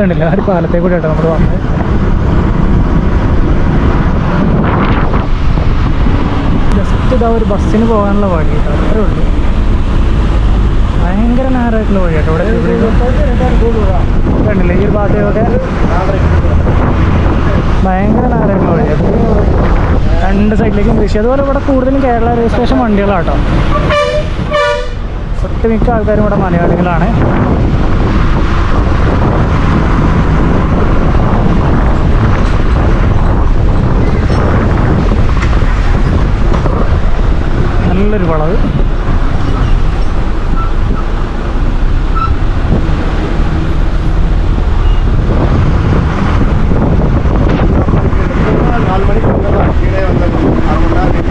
കണ്ടില്ല. ആ ഒരു പാലത്തെ കൂടെ ആട്ടോ നമ്മൾ വന്നത്. ജസ്റ്റ് ഇതാ ഒരു ബസ്സിന് പോകാനുള്ള വഴി കേട്ടോ. അത്രേ ഉള്ളൂ. ഭയങ്കര നേരമായിട്ടുള്ള വഴി കേട്ടോ ഇവിടെ കണ്ടില്ലേ ഈ ഒരു ഭാഗത്തേക്കൊക്കെ ഭയങ്കര നേരമായിട്ടുള്ള വഴി രണ്ട് സൈഡിലേക്കും കൃഷി. അതുപോലെ ഇവിടെ കൂടുതലും കേരള രജിസ്ട്രേഷൻ വണ്ടികളാട്ടോ. ഒട്ടുമിക്ക ആൾക്കാരും ഇവിടെ മലയാളികളാണ്. നല്ലൊരു വളവ് നാല് മണിക്ക് വന്നതാണ് ഇവിടെ വന്നത് അതുകൊണ്ടാണ്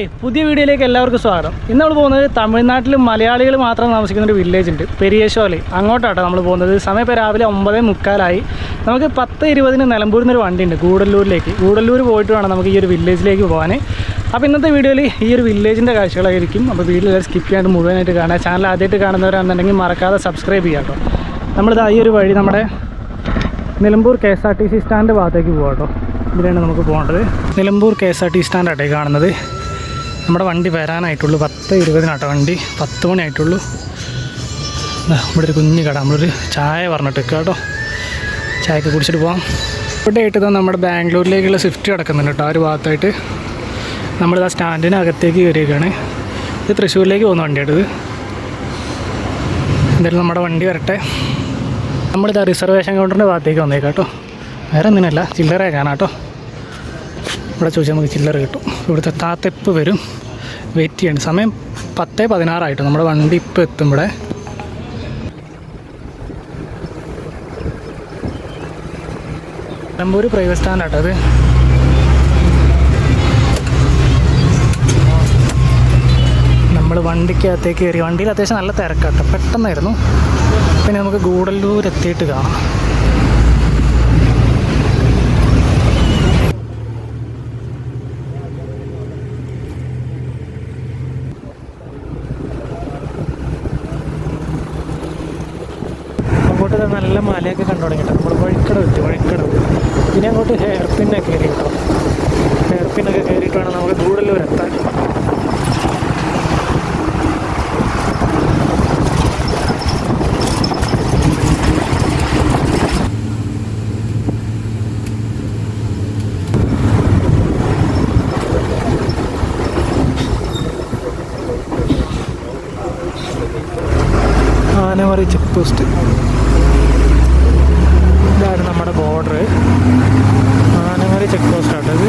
അപ്പോഴേ പുതിയ വീഡിയോയിലേക്ക് എല്ലാവർക്കും സ്വാഗതം. ഇന്ന് നമ്മൾ പോകുന്നത് തമിഴ്നാട്ടിൽ മലയാളികൾ മാത്രം താമസിക്കുന്ന ഒരു വില്ലേജ് ഉണ്ട് പെരിയശോലി. അങ്ങോട്ടാട്ടോ നമ്മൾ പോകുന്നത്. സമയം ഇപ്പോൾ രാവിലെ ഒമ്പത് മുക്കാലായി. നമുക്ക് പത്ത് ഇരുപതിന് നിലമ്പൂരിൽ നിന്നൊരു വണ്ടി ഉണ്ട് ഗൂഡല്ലൂരിലേക്ക്. ഗൂഡല്ലൂർ പോയിട്ട് വേണം നമുക്ക് ഈ ഒരു വില്ലേജിലേക്ക് പോകാൻ അപ്പോൾ ഇന്നത്തെ വീഡിയോയിൽ ഈ ഒരു വില്ലേജിന്റെ കാഴ്ചകളായിരിക്കും. അപ്പോൾ വീഡിയോ സ്കിപ്പ് ചെയ്യാണ്ട് മുഴുവനായിട്ട് കാണുക. ചാനൽ ആദ്യമായിട്ട് കാണുന്നവരാണെന്നുണ്ടെങ്കിൽ മറക്കാതെ സബ്സ്ക്രൈബ് ചെയ്യാം കേട്ടോ. നമ്മളിത് ഈ ഒരു വഴി നമ്മുടെ Nilambur K S R T C stand ഭാഗത്തേക്ക് പോകാം കേട്ടോ ഇതിലാണ് നമുക്ക് പോകേണ്ടത്. Nilambur K S R T സ്റ്റാൻഡാട്ടെ കാണുന്നത്. നമ്മുടെ വണ്ടി വരാനായിട്ടുള്ളൂ. പത്ത് ഇരുപതിനാട്ടോ വണ്ടി. പത്ത് മണിയായിട്ടുള്ളൂ. ഇവിടെ ഒരു കുഞ്ഞു കട. നമ്മളൊരു ചായ പറഞ്ഞിട്ട് കേട്ടോ. ചായയൊക്കെ കുടിച്ചിട്ട് പോകാം ഇവിടെ ആയിട്ട് തന്നെ നമ്മുടെ ബാംഗ്ലൂരിലേക്കുള്ള സ്വിഫ്റ്റ് കിടക്കുന്നുണ്ട് കേട്ടോ. ആ ഒരു ഭാഗത്തായിട്ട് നമ്മളിതാ സ്റ്റാൻഡിനകത്തേക്ക് കയറിയേക്കാണ് ഇത് തൃശ്ശൂരിലേക്ക് പോകുന്ന ഇത് എന്തായാലും നമ്മുടെ വണ്ടി വരട്ടെ. നമ്മളിതാ റിസർവേഷൻ കൗണ്ടറിന്റെ ഭാഗത്തേക്ക് വന്നേക്കാം കേട്ടോ. വേറെ ഒന്നിനല്ല. ചില്ലറ കേട്ടോ. ഇവിടെ ചോദിച്ചാൽ നമുക്ക് ചില്ലറ കിട്ടും. ഇവിടുത്തെ താത്തെപ്പ് വരും. വെയിറ്റ് ചെയ്യണം സമയം പത്ത് പതിനാറായിട്ട്. നമ്മുടെ വണ്ടി ഇപ്പോൾ എത്തും ഇവിടെ. നിലമ്പൂർ പ്രൈവറ്റ് സ്റ്റാൻഡാട്ടോ അത്. നമ്മൾ വണ്ടിക്കകത്തേക്ക് കയറി. വണ്ടിയിൽ അത്യാവശ്യം നല്ല തിരക്കാട്ടോ. പെട്ടെന്നായിരുന്നു. പിന്നെ നമുക്ക് ഗൂഡല്ലൂർ എത്തിയിട്ട് കാണാം അങ്ങോട്ട് ദാ നല്ല മലയൊക്കെ കണ്ടു തുടങ്ങിട്ടോ നമ്മൾ വഴിക്കടവ് എത്തി വഴിക്കടവ് പിന്നെ അങ്ങോട്ട് ഹെയർ പിന്നൊക്കെ കയറി കേട്ടോ. ഹെയർ പിന്നൊക്കെ കയറിയിട്ട് വേണം നമുക്ക് ഗൂഡല്ലൂർ എത്താൻ ആനമറി ചെക്ക് പോസ്റ്റ് ഇതാണ് നമ്മുടെ ബോർഡർ ആനമറി ചെക്ക് പോസ്റ്റ് ആട്ടോ ഇത്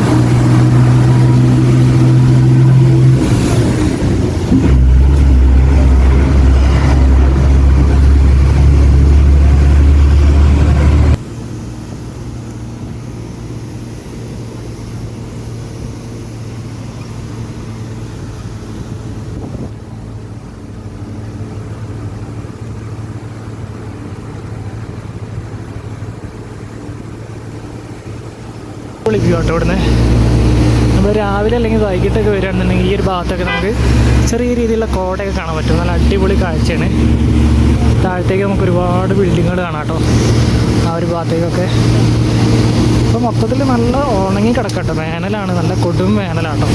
വിളിക്കുക കേട്ടോ ഇവിടുന്ന്. നമ്മൾ രാവിലെ അല്ലെങ്കിൽ വൈകിട്ടൊക്കെ വരികയാണെന്നുണ്ടെങ്കിൽ ഈ ഒരു ഭാഗത്തൊക്കെ നമുക്ക് ചെറിയ രീതിയിലുള്ള കോടയൊക്കെ കാണാൻ പറ്റും. നല്ല അടിപൊളി കാഴ്ചയാണ്. താഴത്തേക്ക് നമുക്ക് ഒരുപാട് ബിൽഡിങ്ങുകൾ കാണാം കേട്ടോ. ആ ഒരു ഭാഗത്തേക്കൊക്കെ. അപ്പോൾ മൊത്തത്തിൽ നല്ല ഉണങ്ങി കിടക്കട്ടോ. വേനലാണ്. നല്ല കൊടും വേനലാട്ടോ.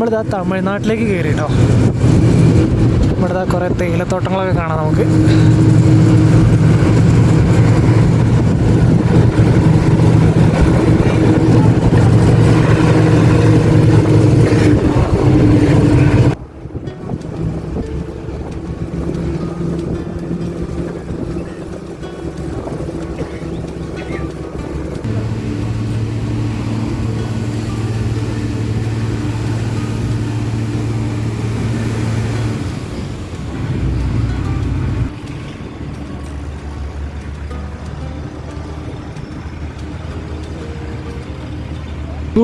നമ്മളിതാ തമിഴ്നാട്ടിലേക്ക് കയറി കേട്ടോ ഇവിടെ കുറേ തേയിലത്തോട്ടങ്ങളൊക്കെ കാണാം നമുക്ക്.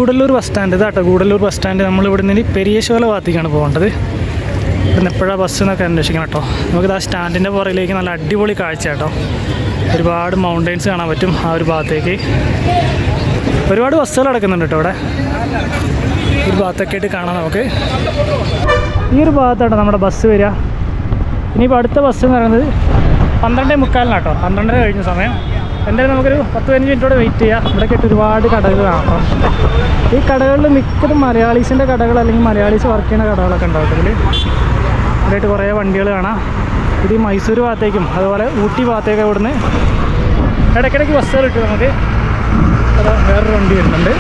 Gudalur bus stand. ഇതാട്ടോ ഗൂഡല്ലൂർ ബസ് സ്റ്റാൻഡ്. നമ്മൾ ഇവിടെ നിന്ന് പെരിയശോല ഭാഗത്തേക്കാണ് പോകേണ്ടത്. ഇവിടുന്ന് എപ്പോഴാണ് ബസ് എന്നൊക്കെ അന്വേഷിക്കണം കേട്ടോ. നമുക്കിത് ആ സ്റ്റാൻഡിന്റെ പുറയിലേക്ക് നല്ല അടിപൊളി കാഴ്ച കേട്ടോ. ഒരുപാട് മൗണ്ടൈൻസ് കാണാൻ പറ്റും ആ ഒരു ഭാഗത്തേക്ക്. ഒരുപാട് ബസ്സുകൾ അടക്കുന്നുണ്ട് കേട്ടോ ഇവിടെ. ഒരു ഭാഗത്തൊക്കെ ആയിട്ട് കാണാം നമുക്ക്. ഈ ഒരു ഭാഗത്താട്ടോ നമ്മുടെ ബസ് വരിക. ഇനിയിപ്പോൾ അടുത്ത ബസ് എന്ന് പറയുന്നത് പന്ത്രണ്ടേ മുക്കാലിനാട്ടോ. പന്ത്രണ്ടര കഴിഞ്ഞ സമയം. എന്തായാലും നമുക്കൊരു പത്ത് പതിനഞ്ച് മിനിറ്റോടെ വെയിറ്റ് ചെയ്യാം. ഇവിടെ കേട്ട് ഒരുപാട് കടകൾ കാണാം. ഈ കടകളിൽ മിക്കതും മലയാളീസിന്റെ കടകൾ അല്ലെങ്കിൽ മലയാളീസ് വർക്ക് ചെയ്യുന്ന കടകളൊക്കെ ഉണ്ടാവും. ഇതിൽ ഇവിടെയായിട്ട് കുറേ വണ്ടികൾ കാണാം. ഇത് ഈ മൈസൂർ ഭാഗത്തേക്കും അതുപോലെ ഊട്ടി ഭാഗത്തേക്ക് ഇവിടുന്ന് ഇടയ്ക്കിടയ്ക്ക് ബസ്സുകൾ കിട്ടും നമുക്ക്. അത് വേറൊരു വണ്ടി വരുന്നുണ്ട്.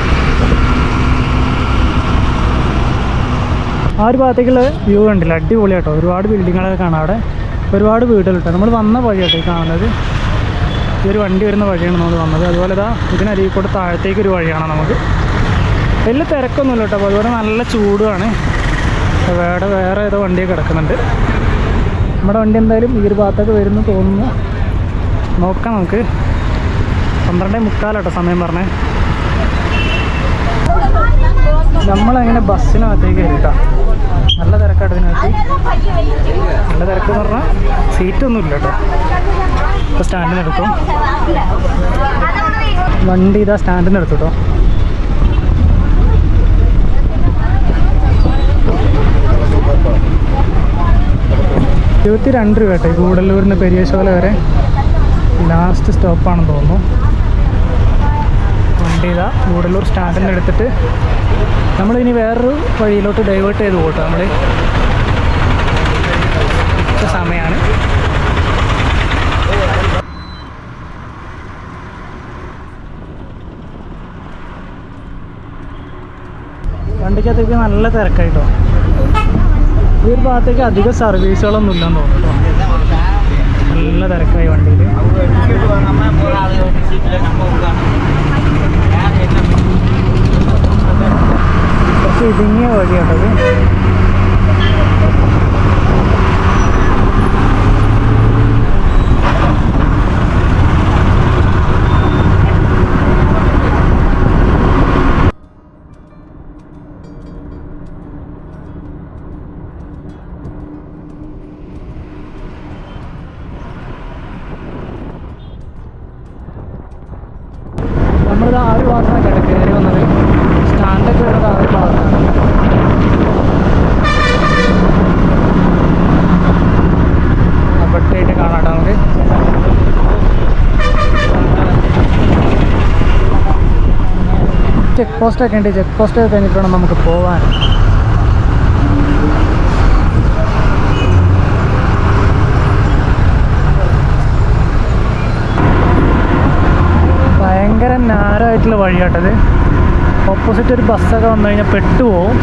ആ ഒരു ഭാഗത്തേക്കുള്ള വ്യൂ കണ്ടില്ല? അടിപൊളിയാട്ടോ. ഒരുപാട് ബിൽഡിങ്ങുകളൊക്കെ കാണാം അവിടെ. ഒരുപാട് വീടുകൾ കിട്ടും. നമ്മൾ വന്ന വഴിയാട്ടോ ഈ കാണുന്നത്. ഒരു വണ്ടി വരുന്ന വഴിയാണ് നമ്മൾ വന്നത്. അതുപോലെ ഇതാ ഇതിനരികിൽ കൂടെ താഴത്തേക്ക് ഒരു വഴിയാണ് നമുക്ക്. വലിയ തിരക്കൊന്നുമില്ല കേട്ടോ. അപ്പോൾ അതുപോലെ നല്ല ചൂടുമാണ്. വേറെ വേറെ ഏതോ വണ്ടിയൊക്കെ കിടക്കുന്നുണ്ട്. നമ്മുടെ വണ്ടി എന്തായാലും ഈ ഒരു ഭാഗത്തൊക്കെ വരുന്നു തോന്നുന്നു. നോക്കാം നമുക്ക്. പന്ത്രണ്ടേ മുക്കാലോട്ടോ സമയം പറഞ്ഞേ. നമ്മളങ്ങനെ ബസ്സിനകത്തേക്ക് കയറിട്ടാ നല്ല തിരക്കാണ് ഇതിനകത്ത്. നല്ല തിരക്ക് എന്ന് പറഞ്ഞാൽ സീറ്റൊന്നും ഇല്ല കേട്ടോ. ഇപ്പോൾ സ്റ്റാൻഡിന് എടുക്കും വണ്ടി ഇതാ സ്റ്റാൻഡിന് എടുത്തു കേട്ടോ. ഇരുപത്തി രണ്ട് രൂപ കേട്ടോ ഈ ഗൂഡല്ലൂരിൽ നിന്ന് പെരിയശോല വരെ. ലാസ്റ്റ് സ്റ്റോപ്പാണെന്ന് തോന്നുന്നു. വണ്ടി ഇതാ ഗൂഡല്ലൂർ സ്റ്റാൻഡിൽ നിന്ന് എടുത്തിട്ട് നമ്മളിനി വേറൊരു വഴിയിലോട്ട് ഡൈവേർട്ട് ചെയ്ത് പോട്ടോ നമ്മൾ സമയമാണ് വണ്ടിക്കകത്തേക്ക് നല്ല തിരക്കായിട്ടോ. ഈ ഒരു ഭാഗത്തേക്ക് അധികം സർവീസുകളൊന്നും ഇല്ലെന്ന് തോന്നുന്നു നല്ല തിരക്കായി വണ്ടിയിൽ കുറച്ച് ഇടുങ്ങിയ വഴിയാട്ടത് നമ്മളിത് ആ ഒരു ഭാഗത്താണ് കയറി വന്നത് സ്റ്റാൻഡൊക്കെ വരുന്നത് ആ ഒരു ഭാഗത്താണ് അവിടെയായിട്ട് കാണാട്ടോ നമുക്ക് ചെക്ക് പോസ്റ്റ് ഒക്കെ ഉണ്ട്. ചെക്ക് പോസ്റ്റ് കഴിഞ്ഞിട്ട് വേണം നമുക്ക് പോകാൻ ഭയങ്കര നാരമായിട്ടുള്ള വഴിയാട്ടത് ഓപ്പോസിറ്റ് ഒരു ബസ്സൊക്കെ വന്നു കഴിഞ്ഞാൽ പെട്ടുപോകും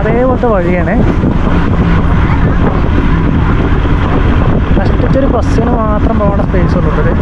അതേപോലത്തെ വഴിയാണ്. കഷ്ടിച്ചൊരു ബസ്സിന് മാത്രം പോകേണ്ട സ്പേസ് ഉള്ളൂ ഇത്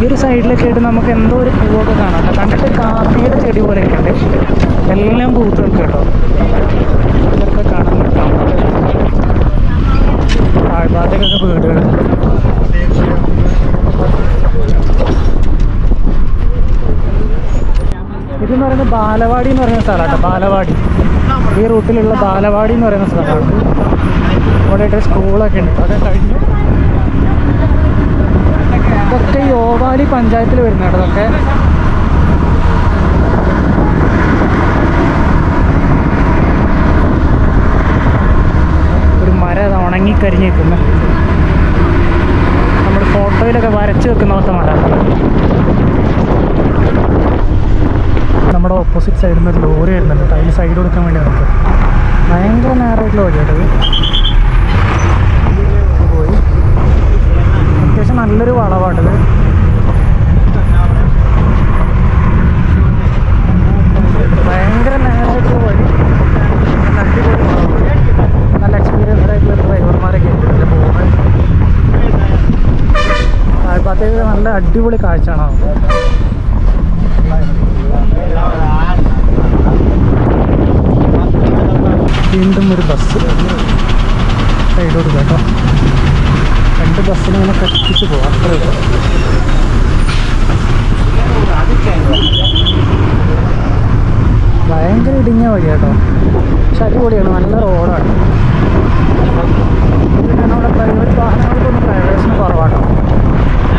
ഈ ഒരു സൈഡിലൊക്കെ ആയിട്ട് നമുക്ക് എന്തോ ഒരു പൂവൊക്കെ കാണാം. കണ്ടിട്ട് കാപ്പിയുടെ ചെടി പോലെയൊക്കെ ഉണ്ട്. എല്ലാം പൂത്ത് നിൽക്കും കേട്ടോ. ഇതൊക്കെ കാണാൻ പറ്റാം. താഴ്ഭാഗത്തേക്കൊക്കെ വീടുകൾ ഇതെന്ന് പറയുന്നത് ബാലവാടി എന്ന് പറയുന്ന സ്ഥലമാണ് ബാലവാടി. ഈ റൂട്ടിലുള്ള ബാലവാടി എന്ന് പറയുന്ന സ്ഥലമാണ്. അവിടെ സ്കൂളൊക്കെ ഉണ്ട്. അതൊക്കെ കഴിഞ്ഞ്. ഇതൊക്കെ യോവാലി പഞ്ചായത്തിൽ വരുന്ന ഇതൊക്കെ. ഒരു മരം അത് ഉണങ്ങിക്കരിഞ്ഞ് നിൽക്കുന്നു നമ്മുടെ ഫോട്ടോയിലൊക്കെ വരച്ച് വെക്കുന്ന പോലത്തെ മരം നമ്മുടെ ഓപ്പോസിറ്റ് സൈഡിൽ നിന്ന് ഒരു ലോറി വരുന്നുണ്ട് അതിൽ സൈഡ് കൊടുക്കാൻ വേണ്ടി നമുക്ക്. ഭയങ്കര നേരമായിട്ടുള്ള വഴിയാട്ടത് പോയി അത്യാവശ്യം നല്ലൊരു വളവാട്ടത് ഭയങ്കര നേരമായിട്ടുള്ള വഴി നല്ല അടിപൊളി എക്സ്പീരിയൻസ്ഡ് ആയിട്ടുള്ള ഡ്രൈവർമാരൊക്കെ ഉണ്ട് പോകുന്നത്. താഴ്ഭാഗത്തേക്ക് നല്ല അടിപൊളി കാഴ്ചയാണ്. വീണ്ടും ഒരു ബസ് സൈഡോട് കേട്ടോ. രണ്ട് ബസ്സിന് ഇങ്ങനെ കത്തിച്ച് പോവാം. അത്രേ ഭയങ്കര ഇടുങ്ങിയ വഴി കേട്ടോ പക്ഷെ അടിപൊളിയാണ്. നല്ല റോഡാണ്. പിന്നെ നമ്മുടെ പ്രൈവറ്റ് വാഹനങ്ങൾക്കൊന്നും പ്രൈവേഷന് കുറവാട്ടോ.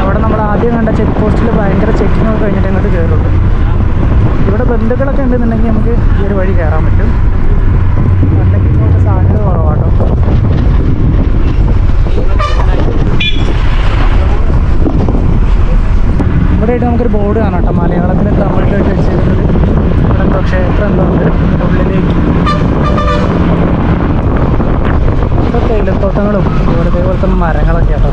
അവിടെ നമ്മൾ ആദ്യം കണ്ട ചെക്ക് പോസ്റ്റിൽ ഭയങ്കര ഒക്കെ കഴിഞ്ഞിട്ട് ഇങ്ങോട്ട് കയറുള്ളൂ ഇവിടെ ബന്ധുക്കളൊക്കെ ഉണ്ടെന്നുണ്ടെങ്കിൽ നമുക്ക് ഈ ഒരു വഴി കയറാൻ പറ്റും. അല്ലെങ്കിൽ ഇങ്ങോട്ട് സാധ്യത കുറവാട്ടോ. ഇവിടെ ആയിട്ട് നമുക്കൊരു ബോർഡ് കാണാം കേട്ടോ. മലയാളത്തിലും തമിഴിലായിട്ട് വെച്ചിട്ടുണ്ട് ഇവിടെ എന്തോ ക്ഷേത്രം എന്തോ ഉണ്ട്. ഉള്ളിലേക്ക്. തേയിലത്തോട്ടങ്ങളും ഇവിടെ ഇതേപോലത്തെ മരങ്ങളൊക്കെ കേട്ടോ.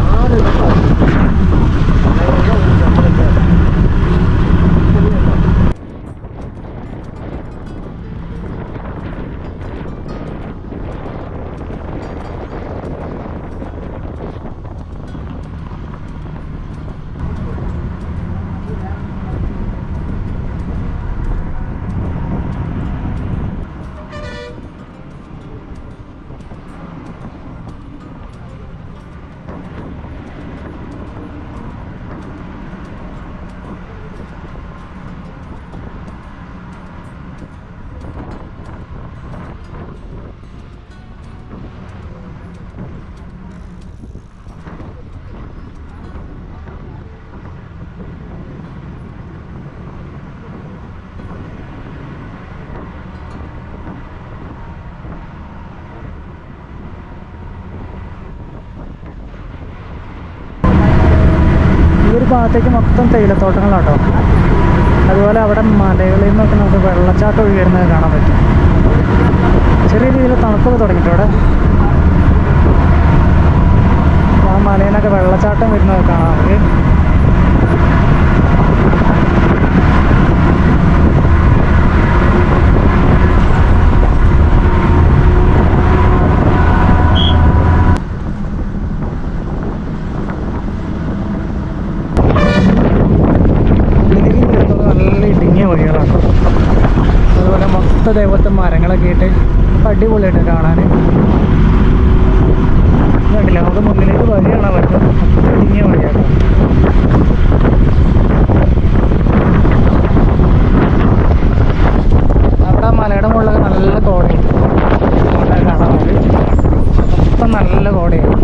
ഭാഗത്തേക്ക് മൊത്തം തേയിലത്തോട്ടങ്ങളാട്ടോ. അതുപോലെ അവിടെ മലകളിൽ നിന്നൊക്കെ നമുക്ക് വെള്ളച്ചാട്ടം ഒഴുകി കാണാൻ പറ്റും. ചെറിയ രീതിയിൽ തണുപ്പൊക്കെ തുടങ്ങിയിട്ട് അവിടെ. ആ മലയിൽ നിന്നൊക്കെ വെള്ളച്ചാട്ടം വരുന്നത് കാണാം നമുക്ക് ഇതിലേക്ക് വരുന്നത് നല്ല ഇടുങ്ങിയ വഴികളാണ് അതുപോലെ മൊത്ത ദേവത്തെ മരങ്ങളൊക്കെ ആയിട്ട് അടിപൊളിയായിട്ട് കാണാൻ കണ്ടില്ല നമുക്ക് മുന്നിലേക്ക് വഴി കാണാൻ പറ്റും മൊത്തം ഇടുങ്ങിയ വഴിയാണ് അവിടെ ആ മലയുടെ മുകളിലൊക്കെ നല്ല കോടയുണ്ട് അതുകൊണ്ടാണ് കാണാൻ പറ്റും മൊത്തം നല്ല കോടയാണ്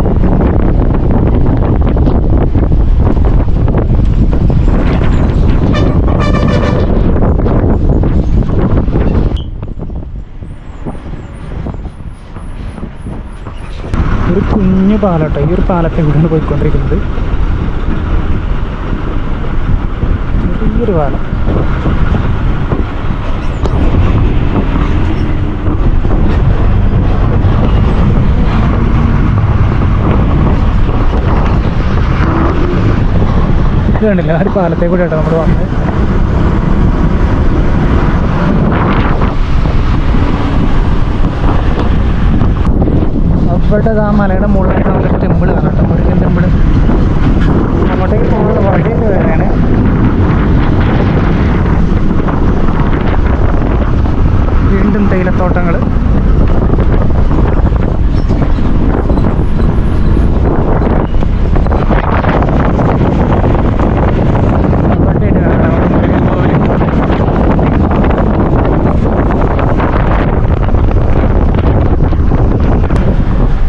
ഒരു കുഞ്ഞു പാലട്ടോ. ഈ ഒരു പാലത്തെ കൂടെയാണ് പോയിക്കൊണ്ടിരിക്കുന്നത്. ഈയൊരു പാലം. ഇത് ആ ഒരു പാലത്തെ കൂടെ കേട്ടോ നമ്മൾ വന്നത്. അവിടെ ആ മലയുടെ മുകളിലായിട്ട് നമുക്ക് ടെമ്പിൾ കാണാം കേട്ടോ മുരുകൻ ടെമ്പിൾ അങ്ങോട്ടേക്ക് പോകാനുള്ള വഴിയൊക്കെ വേറെയാണ് വീണ്ടും തേയിലത്തോട്ടങ്ങൾ വണ്ടിയായിട്ട് കാണാം അവിടെ മുരുകൻ കോവിൽ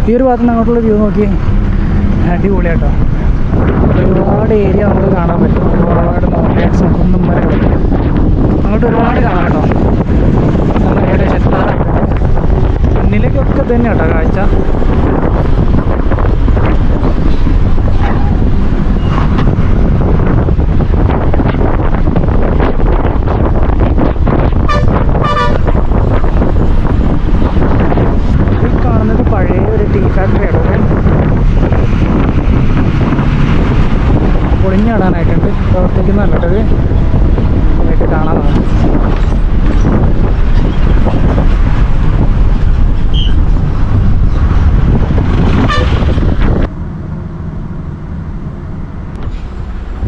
ഈ ഒരു ഭാഗത്ത് നിന്ന് അങ്ങോട്ടുള്ള വ്യൂ നോക്കി. അടിപൊളിയാട്ടോ. ഒരുപാട് ഏരിയ നമുക്ക് കാണാൻ പറ്റും. ഒരുപാട് മൗണ്ടൻസും കുന്നും മരങ്ങളും. അങ്ങോട്ട് ഒരുപാട് കാണാം കേട്ടോ. നമ്മൾ ഏകദേശം എത്താറായിട്ടുണ്ട് മുന്നിലേക്കൊക്കെ തന്നെ കേട്ടോ കാഴ്ച ഈ കാണുന്നത് പഴയ ഒരു ടീ ഫാക്ടറിയാണ് പൊളിഞ്ഞാടാനായിട്ടുണ്ട് പ്രവർത്തിക്കുന്നതല്ല കേട്ടോ ഇത് ആയിട്ട് കാണാനാണ്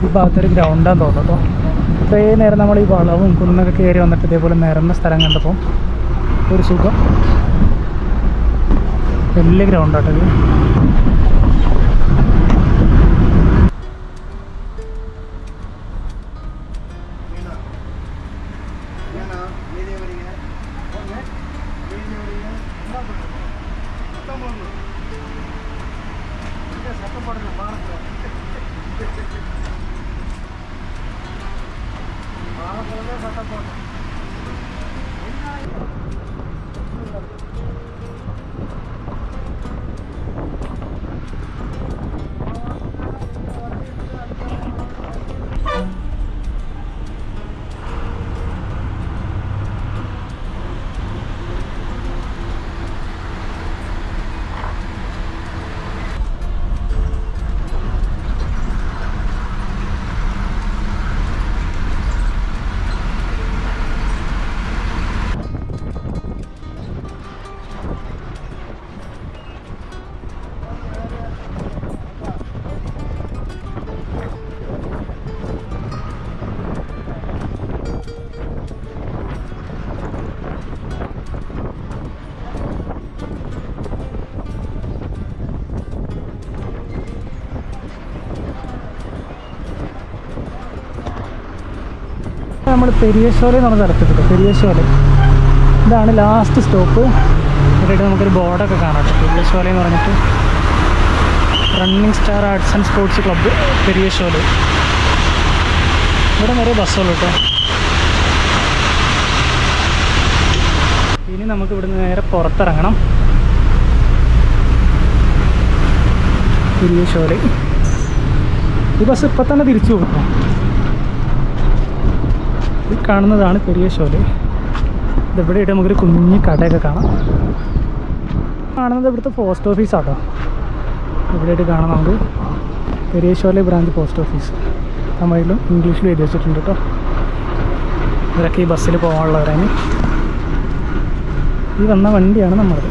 ഈ ഭാഗത്തൊരു ഗ്രൗണ്ടാന്ന് തോന്നുന്നു കേട്ടോ ഇത്രയും നേരം നമ്മൾ ഈ വളവും കുന്നൊക്കെ കയറി വന്നിട്ട് ഇതേപോലെ നിരന്ന സ്ഥലം കണ്ടപ്പോൾ ഒരു സുഖം. വലിയ ഗ്രൗണ്ടാട്ടോ നമ്മൾ പെരിയശോല എന്ന് പറഞ്ഞ പെരിയശോല ഇതാണ് ലാസ്റ്റ് സ്റ്റോപ്പ് ഇവിടെയായിട്ട് നമുക്കൊരു ബോർഡൊക്കെ കാണാം. പെരിയശോല എന്ന് പറഞ്ഞിട്ട് running star arts and sports club Periyashola ഇവിടെ നിറയെ ബസ്സുള്ളൂ കേട്ടോ. ഇനി നമുക്ക് ഇവിടുന്ന് നേരെ പുറത്തിറങ്ങണം. പെരിയശോല ഈ ബസ് ഇപ്പം തന്നെ തിരിച്ചു പോകും. ഈ കാണുന്നതാണ് പെരിയ ഷോൽ. ഇതിവിടെയായിട്ട് നമുക്കൊരു കുഞ്ഞു കടയൊക്കെ കാണാം. കാണുന്നത് ഇവിടുത്തെ പോസ്റ്റ് ഓഫീസാട്ടോ ഇവിടെയായിട്ട് കാണാം നമുക്ക്. Periya Shola branch post office. തമിഴിലും ഇംഗ്ലീഷിലും എഴുതി വെച്ചിട്ടുണ്ട് കേട്ടോ ഇവരൊക്കെ ഈ ബസ്സിൽ പോകാനുള്ളവരാണ്. ഈ വന്ന വണ്ടിയാണ് നമ്മളത്.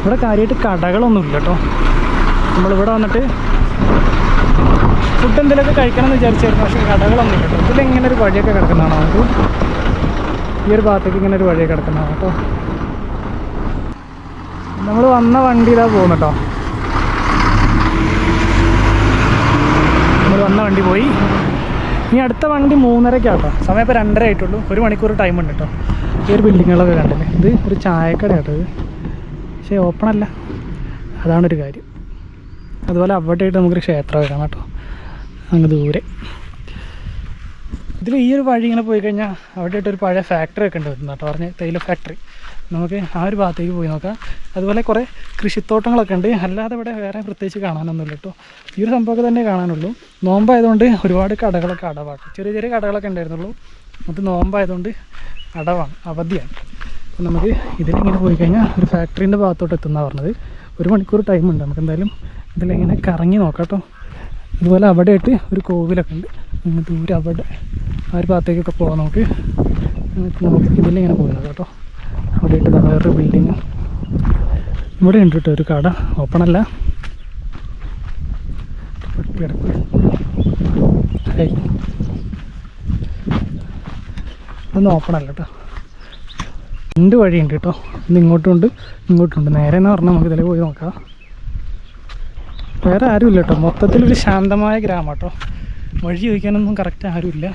ഇവിടെ കാര്യമായിട്ട് കടകളൊന്നുമില്ല കേട്ടോ നമ്മളിവിടെ വന്നിട്ട് ഫുഡ് എന്തെങ്കിലുമൊക്കെ കഴിക്കണം എന്ന് വിചാരിച്ചായിരുന്നു പക്ഷേ കടകളൊന്നും കിട്ടും ഇതിൽ ഇങ്ങനെ ഒരു വഴിയൊക്കെ കിടക്കുന്നതാണ് നമുക്ക്. ഈ ഒരു ഭാഗത്തേക്ക് ഇങ്ങനെ ഒരു വഴിയൊക്കെ കിടക്കുന്നതാണ് കേട്ടോ. നമ്മൾ വന്ന വണ്ടിയിലാണ് പോകുന്നത് കേട്ടോ. നമ്മൾ വന്ന വണ്ടി പോയി. ഇനി അടുത്ത വണ്ടി മൂന്നരക്കാട്ടോ കേട്ടോ. സമയം ഇപ്പോൾ രണ്ടര ആയിട്ടുള്ളൂ. ഒരു മണിക്കൂർ ടൈം ഉണ്ട് കേട്ടോ. ഈ ഒരു ബിൽഡിങ്ങുകളൊക്കെ കണ്ടില്ലേ? ഇത് ഒരു ചായക്കട കേട്ടോ ഇത്. പക്ഷേ ഓപ്പണല്ല അതാണൊരു കാര്യം. അതുപോലെ അവിടെ ആയിട്ട് നമുക്കൊരു ക്ഷേത്രം വരാം കേട്ടോ. അങ്ങ് ദൂരെ. ഇതിൽ ഈ ഒരു വഴി ഇങ്ങനെ പോയി കഴിഞ്ഞാൽ അവിടെ ഒരു പഴയ ഫാക്ടറി ഒക്കെ ഉണ്ട് വരുന്നത് കേട്ടോ പറഞ്ഞ തേയില ഫാക്ടറി നമുക്ക് ആ ഒരു ഭാഗത്തേക്ക് പോയി നോക്കാം. അതുപോലെ കുറേ കൃഷിത്തോട്ടങ്ങളൊക്കെ ഉണ്ട്. അല്ലാതെ ഇവിടെ വേറെ പ്രത്യേകിച്ച് കാണാനൊന്നുമില്ല കേട്ടോ. ഈ ഒരു സംഭവമൊക്കെ തന്നെ കാണാനുള്ളൂ. നോമ്പായതുകൊണ്ട് ഒരുപാട് കടകളൊക്കെ അടവാണ്. ചെറിയ ചെറിയ കടകളൊക്കെ ഉണ്ടായിരുന്നുള്ളൂ. അത് നോമ്പായതുകൊണ്ട് അടവാണ് അവധിയാണ്. അപ്പം നമുക്ക് ഇതിലിങ്ങനെ പോയി കഴിഞ്ഞാൽ ഒരു ഫാക്ടറീന്റെ ഭാഗത്തോട്ട് എത്തുന്ന പറഞ്ഞത്. ഒരു മണിക്കൂർ ടൈമുണ്ട് നമുക്ക് എന്തായാലും ഇതിലിങ്ങനെ കറങ്ങി നോക്കാം കേട്ടോ. അതുപോലെ അവിടെ ആയിട്ട് ഒരു കോവിലൊക്കെ ഉണ്ട്. അങ്ങ് ദൂരെ അവിടെ ആ ഒരു ഭാഗത്തേക്കൊക്കെ പോകാം നമുക്ക് നമുക്ക് ഇതിലിങ്ങനെ പോകുന്നത് കേട്ടോ. അവിടെ ആയിട്ട് ദാ വേറൊരു ബിൽഡിങ് ഇവിടെ ഉണ്ട് കേട്ടോ ഒരു കട. ഓപ്പൺ അല്ല. ഇതൊന്നും ഓപ്പൺ അല്ല കേട്ടോ. രണ്ട് വഴിയുണ്ട് കേട്ടോ. ഇന്ന് ഇങ്ങോട്ടും ഉണ്ട് ഇങ്ങോട്ടും ഉണ്ട്. നേരെ എന്ന് പറഞ്ഞാൽ നമുക്ക് ഇതിലേക്ക് പോയി നോക്കാം. വേറെ ആരുമില്ല കേട്ടോ മൊത്തത്തിലൊരു ശാന്തമായ ഗ്രാമം കേട്ടോ വഴി ചോദിക്കാനൊന്നും കറക്റ്റ് ആരുമില്ല.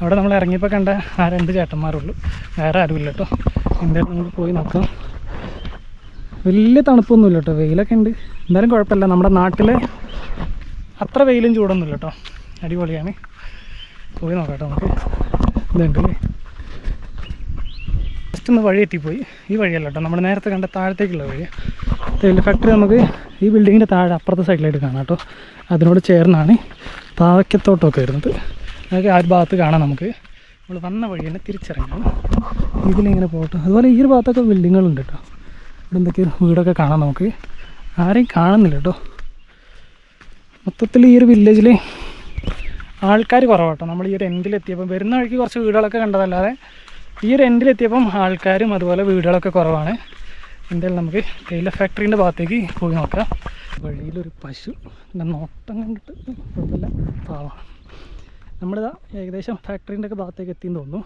അവിടെ നമ്മൾ ഇറങ്ങിയപ്പോൾ കണ്ട ആ രണ്ട് ചേട്ടന്മാരുള്ളൂ. വേറെ ആരുമില്ല കേട്ടോ എന്തായാലും നമുക്ക് പോയി നോക്കാം. വലിയ തണുപ്പൊന്നുമില്ല കേട്ടോ വെയിലൊക്കെ ഉണ്ട്. എന്തായാലും കുഴപ്പമില്ല. നമ്മുടെ നാട്ടിലെ അത്ര വെയിലും ചൂടൊന്നുമില്ല കേട്ടോ അടിപൊളിയാണ്. പോയി നോക്കാം കേട്ടോ നമുക്ക്. ഇതുണ്ടല്ലേ ജസ്റ്റ് വഴി എത്തിപ്പോയി. ഈ വഴിയല്ല കേട്ടോ നമ്മൾ നേരത്തെ കണ്ട താഴത്തേക്കുള്ള വഴി. തേയില ഫാക്ടറി നമുക്ക് ഈ ബിൽഡിങ്ങിന്റെ താഴെ അപ്പുറത്തെ സൈഡിലായിട്ട് കാണാം കേട്ടോ. അതിനോട് ചേർന്നാണ് പാവയ്ക്കത്തോട്ടമൊക്കെ വരുന്നത്. അതൊക്കെ ആ ഒരു ഭാഗത്ത് കാണാം നമുക്ക്. നമ്മൾ വന്ന വഴി തന്നെ തിരിച്ചിറങ്ങണം ഇതിലിങ്ങനെ പോകട്ടോ. അതുപോലെ ഈ ഒരു ഭാഗത്തൊക്കെ ബിൽഡിങ്ങുകളുണ്ട് കേട്ടോ. ഇവിടെ എന്തൊക്കെയോ വീടൊക്കെ കാണാം നമുക്ക്. ആരെയും കാണുന്നില്ല കേട്ടോ. മൊത്തത്തിൽ ഈ ഒരു വില്ലേജിൽ ആൾക്കാർ കുറവാട്ടോ നമ്മൾ ഈ ഒരു എൻഡിലെത്തിയപ്പോൾ വരുന്ന വഴിക്ക് കുറച്ച് വീടുകളൊക്കെ കണ്ടതല്ലാതെ ഈ ഒരു എൻഡിലെത്തിയപ്പം ആൾക്കാരും അതുപോലെ വീടുകളൊക്കെ കുറവാണ്. എന്തായാലും നമുക്ക് തേയില ഫാക്ടറീന്റെ ഭാഗത്തേക്ക് പോയി നോക്കാം. വഴിയിലൊരു പശു. നോട്ടം കണ്ടിട്ട് കുഴപ്പമില്ല. പാവാണ് നമ്മളിതാ ഏകദേശം ഫാക്ടറീന്റെ ഒക്കെ ഭാഗത്തേക്ക് എത്തിയെന്ന് തോന്നുന്നു.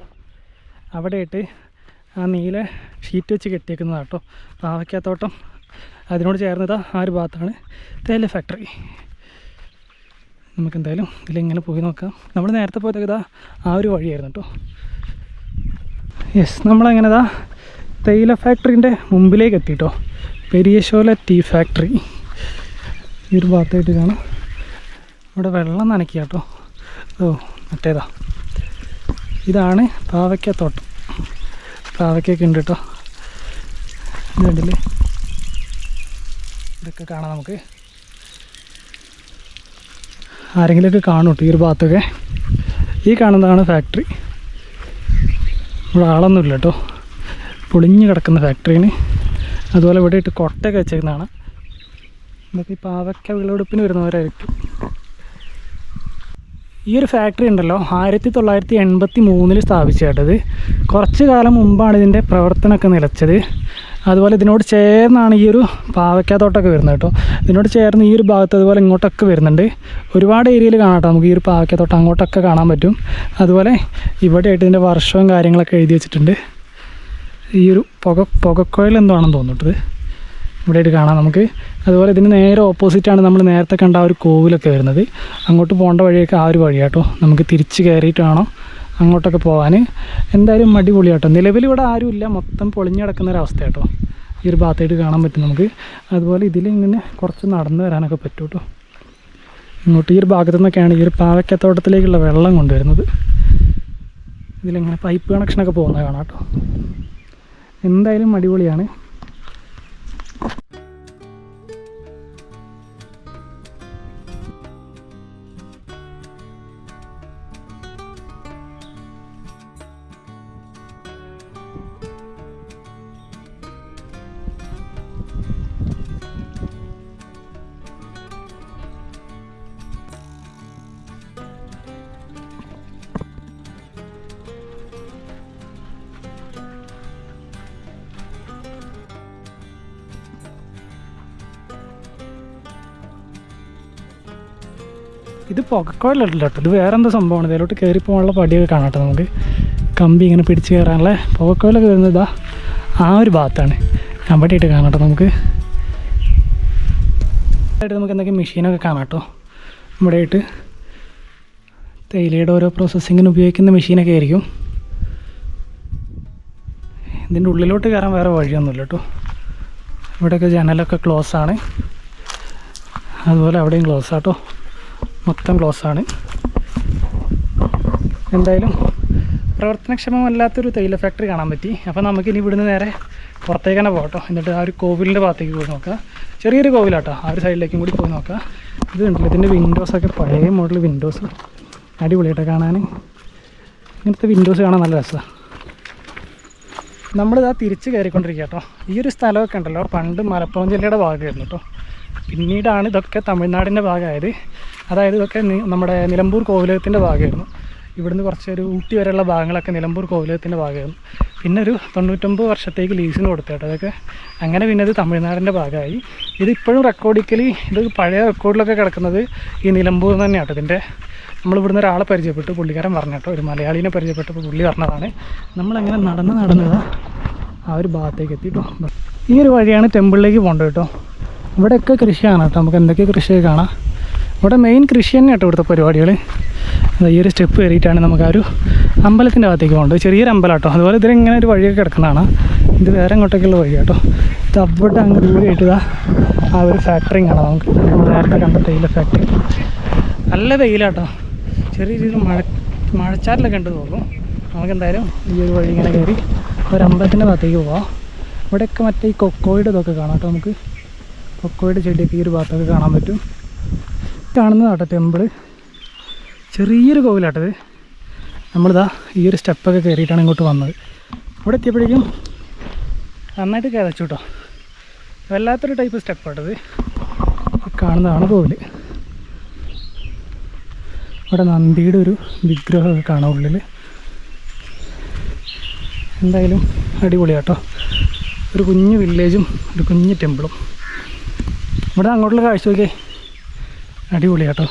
അവിടെയായിട്ട് ആ നീല ഷീറ്റ് വെച്ച് കെട്ടിയേക്കുന്നതാണ് കേട്ടോ പാവയ്ക്കാത്തോട്ടം അതിനോട് ചേർന്നതാ ആ ഒരു ഭാഗത്താണ് തേയില ഫാക്ടറി നമുക്കെന്തായാലും ഇതിലിങ്ങനെ പോയി നോക്കാം. നമ്മൾ നേരത്തെ പോയതൊക്കെ ആ ഒരു വഴിയായിരുന്നു കേട്ടോ യെസ് നമ്മളങ്ങനെ ഇതാ തേയില ഫാക്ടറിന്റെ മുമ്പിലേക്ക് എത്തിയിട്ടോ പെരിയശോല ടീ ഫാക്ടറി ഈ ഒരു ഭാഗത്തായിട്ട് കാണാം. ഇവിടെ വെള്ളം നനയ്ക്കുക കേട്ടോ ഓ മറ്റേതാ. ഇതാണ് പാവയ്ക്കത്തോട്ടം പാവയ്ക്കൊക്കെ ഉണ്ട് കേട്ടോ ഇത് ഇതൊക്കെ കാണാം നമുക്ക്. ആരെങ്കിലുമൊക്കെ കാണും കേട്ടോ ഈ ഒരു ഭാഗത്തൊക്കെ. ഈ കാണുന്നതാണ് ഫാക്ടറി ഇവിടെ ആളൊന്നുമില്ല കേട്ടോ. പൊളിഞ്ഞ് കിടക്കുന്ന ഫാക്ടറിന് അതുപോലെ ഇവിടെ ഇട്ട് കൊട്ടയൊക്കെ വെച്ചേക്കുന്നതാണ്. ഇതൊക്കെ ഈ പാവയ്ക്ക വിളവെടുപ്പിന് വരുന്നവരായിരിക്കും. ഈ ഒരു ഫാക്ടറി ഉണ്ടല്ലോ ആയിരത്തി തൊള്ളായിരത്തി എൺപത്തി മൂന്നിൽ സ്ഥാപിച്ചേട്ടത് കുറച്ച് കാലം മുമ്പാണ് ഇതിന്റെ പ്രവർത്തനമൊക്കെ നിലച്ചത്. അതുപോലെ ഇതിനോട് ചേർന്നാണ് ഈ ഒരു പാവയ്ക്കാത്തോട്ടമൊക്കെ വരുന്നത് കേട്ടോ. ഇതിനോട് ചേർന്ന് ഈ ഒരു ഭാഗത്ത് അതുപോലെ ഇങ്ങോട്ടൊക്കെ വരുന്നുണ്ട്. ഒരുപാട് ഏരിയയിൽ കാണാം കേട്ടോ നമുക്ക് ഈ ഒരു പാവയ്ക്കാത്തോട്ടം. അങ്ങോട്ടൊക്കെ കാണാൻ പറ്റും. അതുപോലെ ഇവിടെയായിട്ട് ഇതിന്റെ വർഷവും കാര്യങ്ങളൊക്കെ എഴുതി വെച്ചിട്ടുണ്ട്. ഈ ഒരു പുക പുകക്കോയിൽ എന്തോ ആണെന്ന് തോന്നിട്ടത് ഇവിടെയായിട്ട് കാണാം നമുക്ക്. അതുപോലെ ഇതിന് നേരെ ഓപ്പോസിറ്റാണ് നമ്മൾ നേരത്തെ കണ്ട ആ ഒരു കോവിലൊക്കെ വരുന്നത്. അങ്ങോട്ട് പോകേണ്ട വഴിയൊക്കെ ആ ഒരു വഴിയാട്ടോ നമുക്ക് തിരിച്ച് കയറിയിട്ട് വേണം അങ്ങോട്ടൊക്കെ പോകാൻ എന്തായാലും അടിപൊളിയാട്ടോ നിലവിൽ ഇവിടെ ആരുമില്ല. മൊത്തം പൊളിഞ്ഞു കിടക്കുന്ന ഒരു അവസ്ഥ കേട്ടോ ഈ ഒരു ഭാഗത്തായിട്ട് കാണാൻ പറ്റും നമുക്ക്. അതുപോലെ ഇതിലിങ്ങനെ കുറച്ച് നടന്നു വരാനൊക്കെ പറ്റും കേട്ടോ ഇങ്ങോട്ട് ഈ ഒരു ഭാഗത്തു നിന്നൊക്കെയാണ് ഈ ഒരു പാവക്കത്തോട്ടത്തിലേക്കുള്ള വെള്ളം കൊണ്ടുവരുന്നത്. ഇതിലിങ്ങനെ പൈപ്പ് കണക്ഷനൊക്കെ പോകുന്നത് കാണാം കേട്ടോ. എന്തായാലും അടിപൊളിയാണ്. ഇത് പുകക്കോലല്ല കേട്ടോ ഇത് വേറെ എന്താ സംഭവമാണ്? ഇതിലോട്ട് കയറി പോകാനുള്ള പടിയൊക്കെ കാണാട്ടോ നമുക്ക്. കമ്പി ഇങ്ങനെ പിടിച്ച് കയറാനുള്ള പുകക്കോലൊക്കെ വരുന്നത് ഇതാ ആ ഒരു ഭാഗത്താണ്. ഞാൻ കേട്ടോ നമുക്ക്. ആയിട്ട് നമുക്ക് എന്തൊക്കെ മെഷീനൊക്കെ കാണാട്ടോ. നമ്മുടെ ഇവിടെയായിട്ട് തേയിലയുടെ ഓരോ പ്രോസസ്സിങ്ങിന് ഉപയോഗിക്കുന്ന മെഷീനൊക്കെ ആയിരിക്കും. ഇതിന്റെ ഉള്ളിലോട്ട് കയറാൻ വേറെ വഴിയൊന്നുമില്ല കേട്ടോ ഇവിടെയൊക്കെ ജനലൊക്കെ ക്ലോസ് ആണ്. അതുപോലെ അവിടെയും ക്ലോസ് ആട്ടോ. മൊത്തം ക്ലോസ് ആണ് എന്തായാലും പ്രവർത്തനക്ഷമമല്ലാത്തൊരു തേയില ഫാക്ടറി കാണാൻ പറ്റി. അപ്പോൾ നമുക്ക് ഇനി ഇവിടുന്ന് നേരെ പുറത്തേക്ക് തന്നെ പോകട്ടോ എന്നിട്ട് ആ ഒരു കോവിലിന്റെ ഭാഗത്തേക്ക് പോയി നോക്കാം. ചെറിയൊരു കോവിലാട്ടോ. ആ ഒരു സൈഡിലേക്കും കൂടി പോയി നോക്കാം. ഇത് കണ്ടില്ല? ഇതിന്റെ വിൻഡോസൊക്കെ പഴയ മോഡൽ വിൻഡോസ് അടിപൊളിയായിട്ടോ കാണാൻ ഇങ്ങനത്തെ വിൻഡോസ് കാണാൻ നല്ല രസമാണ് നമ്മളിതാ തിരിച്ച് കയറിക്കൊണ്ടിരിക്കുക കേട്ടോ. ഈ ഒരു സ്ഥലമൊക്കെ ഉണ്ടല്ലോ. പണ്ട് മലപ്പുറം ജില്ലയുടെ ഭാഗമായിരുന്നു കേട്ടോ. പിന്നീടാണ് ഇതൊക്കെ തമിഴ്നാടിന്റെ ഭാഗമായത്. അതായത് ഇതൊക്കെ നമ്മുടെ നിലമ്പൂർ കോവിലകത്തിന്റെ ഭാഗമായിരുന്നു. ഇവിടുന്ന് കുറച്ച് ഒരു ഊട്ടി വരെയുള്ള ഭാഗങ്ങളൊക്കെ നിലമ്പൂർ കോവിലകത്തിന്റെ ഭാഗമായിരുന്നു. പിന്നെ ഒരു തൊണ്ണൂറ്റൊമ്പത് വർഷത്തേക്ക് ലീസിന് കൊടുത്തേട്ടോ അതൊക്കെ അങ്ങനെ പിന്നെ ഇത് തമിഴ്നാടിന്റെ ഭാഗമായി. ഇത് ഇപ്പോഴും റെക്കോർഡിക്കലി ഇത് പഴയ റെക്കോർഡിലൊക്കെ കിടക്കുന്നത് ഈ നിലമ്പൂർ തന്നെയാണ് കേട്ടോ ഇതിന്റെ നമ്മൾ ഇവിടുന്ന് ഒരാളെ പരിചയപ്പെട്ടു പുള്ളിക്കാരൻ പറഞ്ഞിട്ടോ ഒരു മലയാളീനെ പരിചയപ്പെട്ടപ്പോൾ പുള്ളി പറഞ്ഞതാണ് നമ്മളങ്ങനെ നടന്ന് നടന്ന് ആ ഒരു ഭാഗത്തേക്ക് എത്തിട്ടോ ഈ ഒരു വഴിയാണ് ടെമ്പിളിലേക്ക് പോകേണ്ടത് കേട്ടോ. ഇവിടെയൊക്കെ കൃഷിയാണ് കേട്ടോ. നമുക്ക് എന്തൊക്കെ കൃഷിയൊക്കെ കാണാം. ഇവിടെ മെയിൻ കൃഷി തന്നെ കേട്ടോ ഇവിടുത്തെ പരിപാടികൾ ഈ ഒരു സ്റ്റെപ്പ് കയറിയിട്ടാണ് നമുക്ക് ആ ഒരു അമ്പലത്തിന്റെ ഭാഗത്തേക്ക് പോകേണ്ടത്. ചെറിയൊരു അമ്പലം കേട്ടോ അതുപോലെ ഇതിലിങ്ങനെ ഒരു വഴിയൊക്കെ കിടക്കുന്നതാണ്. ഇത് വേറെ അങ്ങോട്ടേക്കുള്ള വഴി കേട്ടോ ഇത് അവിടെ അങ്ങ് ദൂരെയായിട്ട് ആ ഒരു ഫാക്ടറി കാണാം നമുക്ക്. നേരത്തെ കണ്ട തേയില ഫാക്ടറി നല്ല വെയിലാട്ടോ ചെറിയ രീതിയിൽ മഴ മഴച്ചാറിലൊക്കെ ഉണ്ട് തോന്നുന്നു. നമുക്ക് എന്തായാലും ഈ ഒരു വഴി ഇങ്ങനെ കയറി ഒരു അമ്പലത്തിന്റെ ഭാഗത്തേക്ക് പോവാം. ഇവിടെയൊക്കെ മറ്റേ ഈ കൊക്കോയുടെ ഇതൊക്കെ കാണാം കേട്ടോ നമുക്ക്. കൊക്കോയുടെ ചെടിയൊക്കെ ഈ ഒരു ഭാഗത്തൊക്കെ കാണാൻ പറ്റും. കാണുന്നതാട്ടോ ടെമ്പിൾ ചെറിയൊരു കോവിലാട്ടത്. നമ്മളിതാ ഈ ഒരു സ്റ്റെപ്പൊക്കെ കയറിയിട്ടാണ് ഇങ്ങോട്ട് വന്നത്. ഇവിടെ എത്തിയപ്പോഴേക്കും നന്നായിട്ട് കയറച്ചു കേട്ടോ വല്ലാത്തൊരു ടൈപ്പ് സ്റ്റെപ്പാട്ടത്. കാണുന്നതാണ് കോവിൽ ഇവിടെ നന്ദിയുടെ ഒരു വിഗ്രഹമൊക്കെ കാണാം ഉള്ളിൽ എന്തായാലും അടിപൊളിയാട്ടോ. ഒരു കുഞ്ഞു വില്ലേജും ഒരു കുഞ്ഞു ടെമ്പിളും ഇവിടെ അങ്ങോട്ടുള്ള കാഴ്ച നോക്കിയേ. അടിപൊളിയാട്ടോ.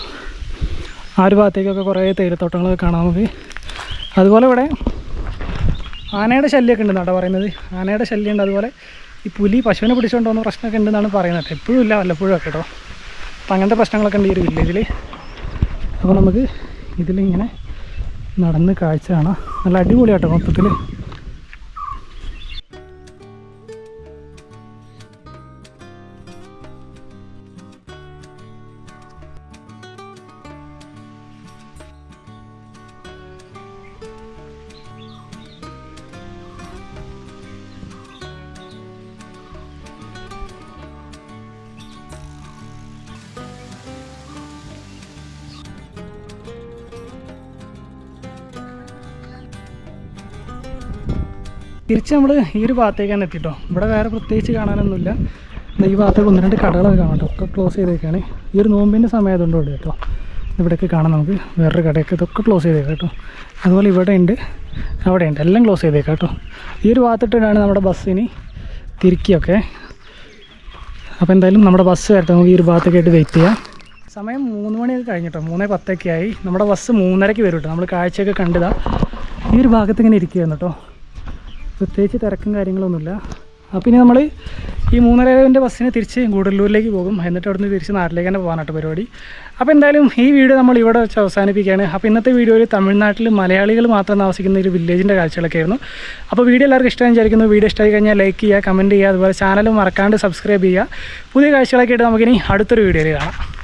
ആ ഒരു ഭാഗത്തേക്കൊക്കെ കുറേ തേയിലത്തോട്ടങ്ങളൊക്കെ കാണാൻ നമുക്ക്. അതുപോലെ ഇവിടെ ആനയുടെ ശല്യമൊക്കെ ഉണ്ടെന്നാട്ടോ പറയുന്നത്. ആനയുടെ ശല്യം ഉണ്ട് അതുപോലെ ഈ പുലി പശുവിനെ പിടിച്ചുകൊണ്ട് പോകുന്ന പ്രശ്നമൊക്കെ ഉണ്ടെന്നാണ് പറയുന്നത്. എപ്പോഴും ഇല്ല വല്ലപ്പോഴും ഒക്കെ കേട്ടോ. അപ്പം അങ്ങനത്തെ പ്രശ്നങ്ങളൊക്കെ ഉണ്ട് ഈ ഒരു വില്ലേജിൽ അപ്പോൾ നമുക്ക് ഇതിലിങ്ങനെ നടന്ന് കാഴ്ച കാണാം. നല്ല അടിപൊളിയാട്ടോ മൊത്തത്തിൽ തിരിച്ച് നമ്മൾ ഈ ഒരു ഭാഗത്തേക്കാണ് എത്തിട്ടോ. ഇവിടെ വേറെ പ്രത്യേകിച്ച് കാണാനൊന്നുമില്ല. ഈ ഭാഗത്തേക്ക് ഒന്ന് രണ്ട് കടകളൊക്കെ കാണാം കേട്ടോ. ഒക്കെ ക്ലോസ് ചെയ്തേക്കാണ്. ഈ ഒരു നോമ്പിന്റെ സമയമായതുകൊണ്ട് ഇവിടെ കേട്ടോ. ഇവിടെയൊക്കെ കാണാം നമുക്ക് വേറൊരു കടയൊക്കെ ഇതൊക്കെ ക്ലോസ് ചെയ്തേക്കാം കേട്ടോ. അതുപോലെ ഇവിടെ ഉണ്ട്. അവിടെ ഉണ്ട്. എല്ലാം ക്ലോസ് ചെയ്തേക്കാം കേട്ടോ. ഈ ഒരു ഭാഗത്തിട്ടാണ് നമ്മുടെ ബസ്സിന് തിരിക്കുകയൊക്കെ. അപ്പോൾ എന്തായാലും നമ്മുടെ ബസ് വരട്ടെ. നമുക്ക് ഈ ഒരു ഭാഗത്തൊക്കെ ആയിട്ട് വെയിറ്റ് ചെയ്യാം. സമയം മൂന്ന് മണിയൊക്കെ കഴിഞ്ഞിട്ടോ മൂന്നേ പത്തൊക്കെ ആയി. നമ്മുടെ ബസ് മൂന്നരയ്ക്ക് വരും കേട്ടോ. നമ്മൾ കാഴ്ചയൊക്കെ കണ്ടതാണ് ഈ ഒരു ഭാഗത്ത് ഇങ്ങനെ ഇരിക്കുകയാണ് കേട്ടോ. പ്രത്യേകിച്ച് തിരക്കും കാര്യങ്ങളൊന്നുമില്ല. അപ്പോൾ ഇനി നമ്മൾ ഈ മൂന്നരവിന്റെ ബസ്സിന് തിരിച്ച് ഗൂഡല്ലൂരിലേക്ക് പോകും. എന്നിട്ട് അവിടുന്ന് തിരിച്ച് നാട്ടിലേക്ക് തന്നെ പോകാനായിട്ട് പരിപാടി. അപ്പോൾ എന്തായാലും ഈ വീഡിയോ നമ്മൾ ഇവിടെ വെച്ച് അവസാനിപ്പിക്കുകയാണ്. അപ്പോൾ ഇന്നത്തെ വീഡിയോയിൽ തമിഴ്നാട്ടിൽ മലയാളികൾ മാത്രം താമസിക്കുന്ന ഒരു വില്ലേജിന്റെ കാഴ്ചകളൊക്കെ ആയിരുന്നു. അപ്പോൾ വീഡിയോ എല്ലാവർക്കും ഇഷ്ടമായി വിചാരിക്കുന്നു. വീഡിയോ ഇഷ്ടമായി കഴിഞ്ഞാൽ ലൈക്ക് ചെയ്യുക കമന്റ് ചെയ്യുക അതുപോലെ ചാനൽ മറക്കാണ്ട് സബ്സ്ക്രൈബ് ചെയ്യുക. പുതിയ കാഴ്ചകളൊക്കെ ആയിട്ട് നമുക്കിനി അടുത്തൊരു വീഡിയോയിൽ കാണാം.